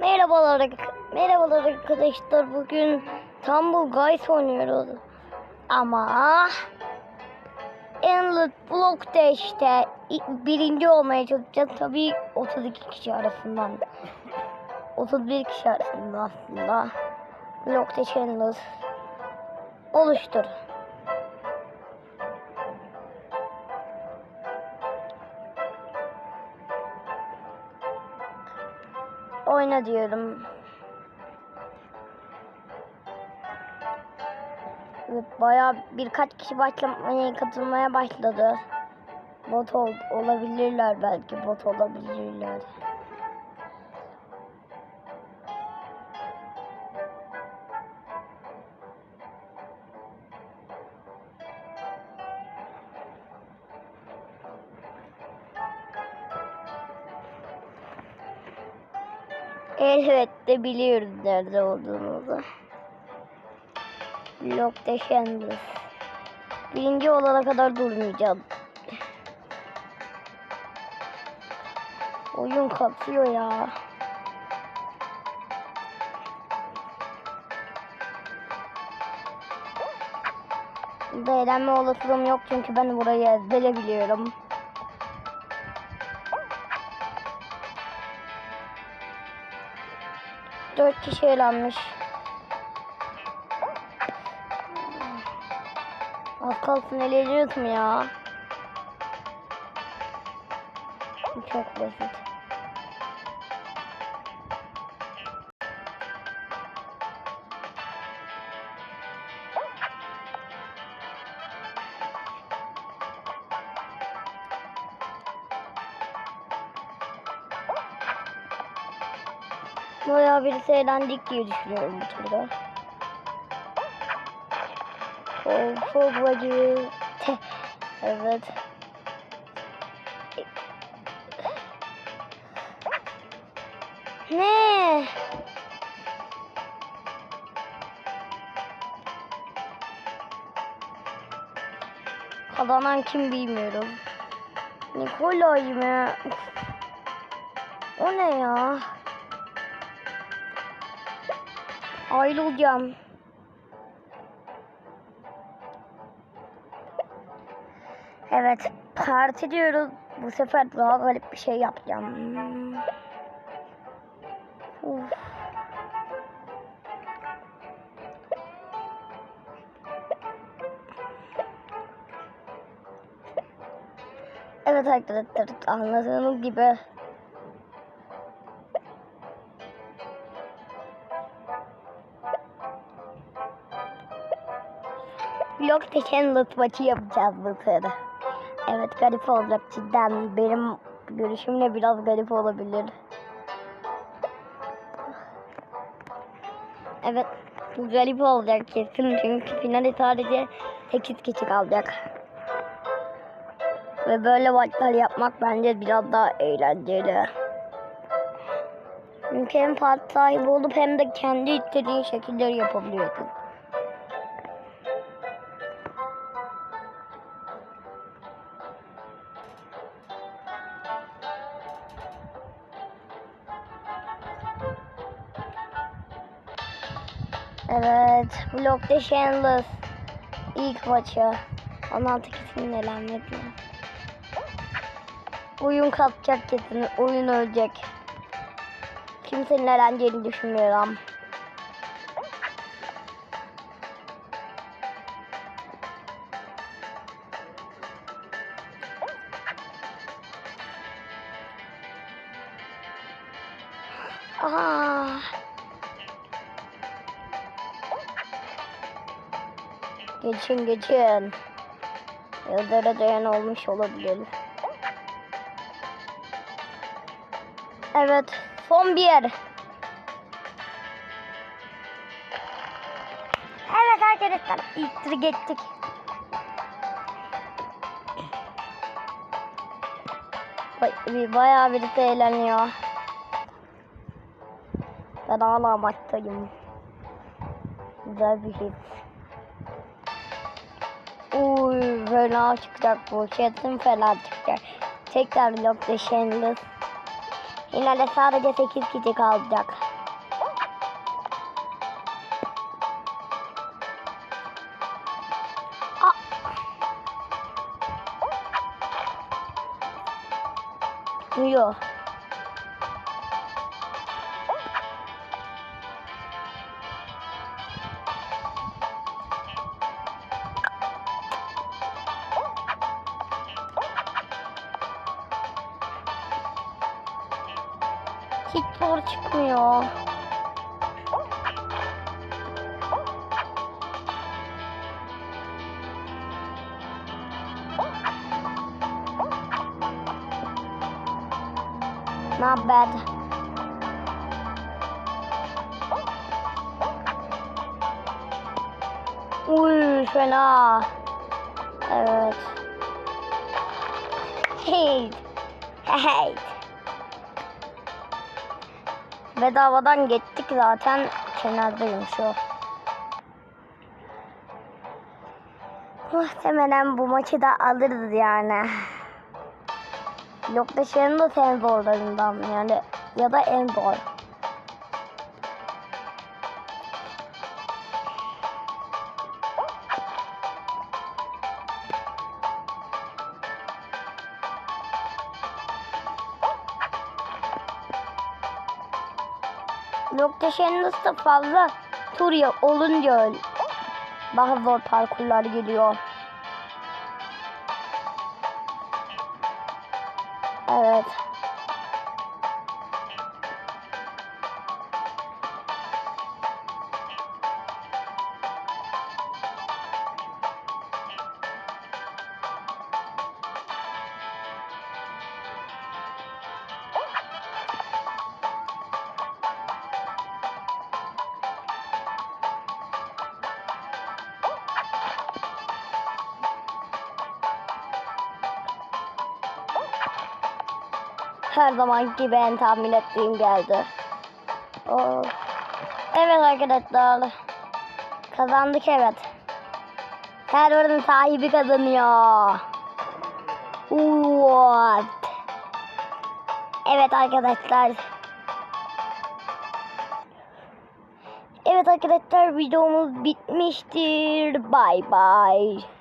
Merhabalar, merhabalar arkadaşlar. Bugün Tumble Guys oynuyoruz. Ama Endless Block Dash'te birinci olmaya çalışacağız. Tabii 32 kişi arasından. 31 kişi arasında aslında. Block Dash Endless oluştur. Oyna diyorum. Bayağı birkaç kişi başlamaya katılmaya başladı. Bot ol, olabilirler belki bot olabilirler. Elbette biliyoruz nerede olduğumuzu. Block Descenders. Birinci olana kadar durmayacağım. Oyun kapıyor ya. Burada eğlenme olasılığım yok çünkü ben burayı ezbere biliyorum. Dört kişi eğlenmiş. Az kalsın eğleniyordum ya. Bu çok basit. Bayağı birisi eğlendik diye düşünüyorum bu turda. Çok acı. Te- Evet. Ne? Kazanan kim bilmiyorum. Nikolay mı? O ne ya? Ayrılacağım. Evet, parti diyoruz. Bu sefer daha garip bir şey yapacağım. Uf. Evet arkadaşlar anladığınız gibi Blok Teşenlut maçı yapacağız bu sırada. Evet garip olacak cidden. Benim görüşümle biraz garip olabilir. Evet bu garip olacak kesin çünkü finale sadece 8 kişi kalacak. Ve böyle maçlar yapmak bence biraz daha eğlenceli. Çünkü hem parti sahibi olup hem de kendi istediğin şekilleri yapabiliyorsun. Evet, Block Shameless ilk maçı. 16 kişinin elenmedi. Oyun kapacak kesin, oyun ölecek. Kimsenin eğleneceğini düşünmüyorum. Aa. Geçin geçin. Yıldır'a dayan olmuş olabilir. Evet. Son bir yer. Evet arkadaşlar. İlk turu geçtik. Bay- Bayağı birisi eğleniyor. Ben hala maçtayım. Güzel bir his. Uy fena çıkacak bu. Kesin fena çıkacak. Tekrar blok Shameless. Finalde sadece 8 kişi kalacak. Yok. Hiç zor çıkmıyor. Not bad. Uy fena. Evet. Hey. Hey. Bedavadan geçtik zaten kenardayım şu. Muhtemelen bu maçı da alırız yani. Yok da en zorlarından yani ya da en dışarının da fazla tur ya olunca. Daha zor parkurlar geliyor. Evet. Her zaman gibi en tahmin ettiğim geldi. Oo. Evet arkadaşlar. Kazandık evet. Server'ın sahibi kazanıyor. What? Evet arkadaşlar. Evet arkadaşlar videomuz bitmiştir. Bye bye.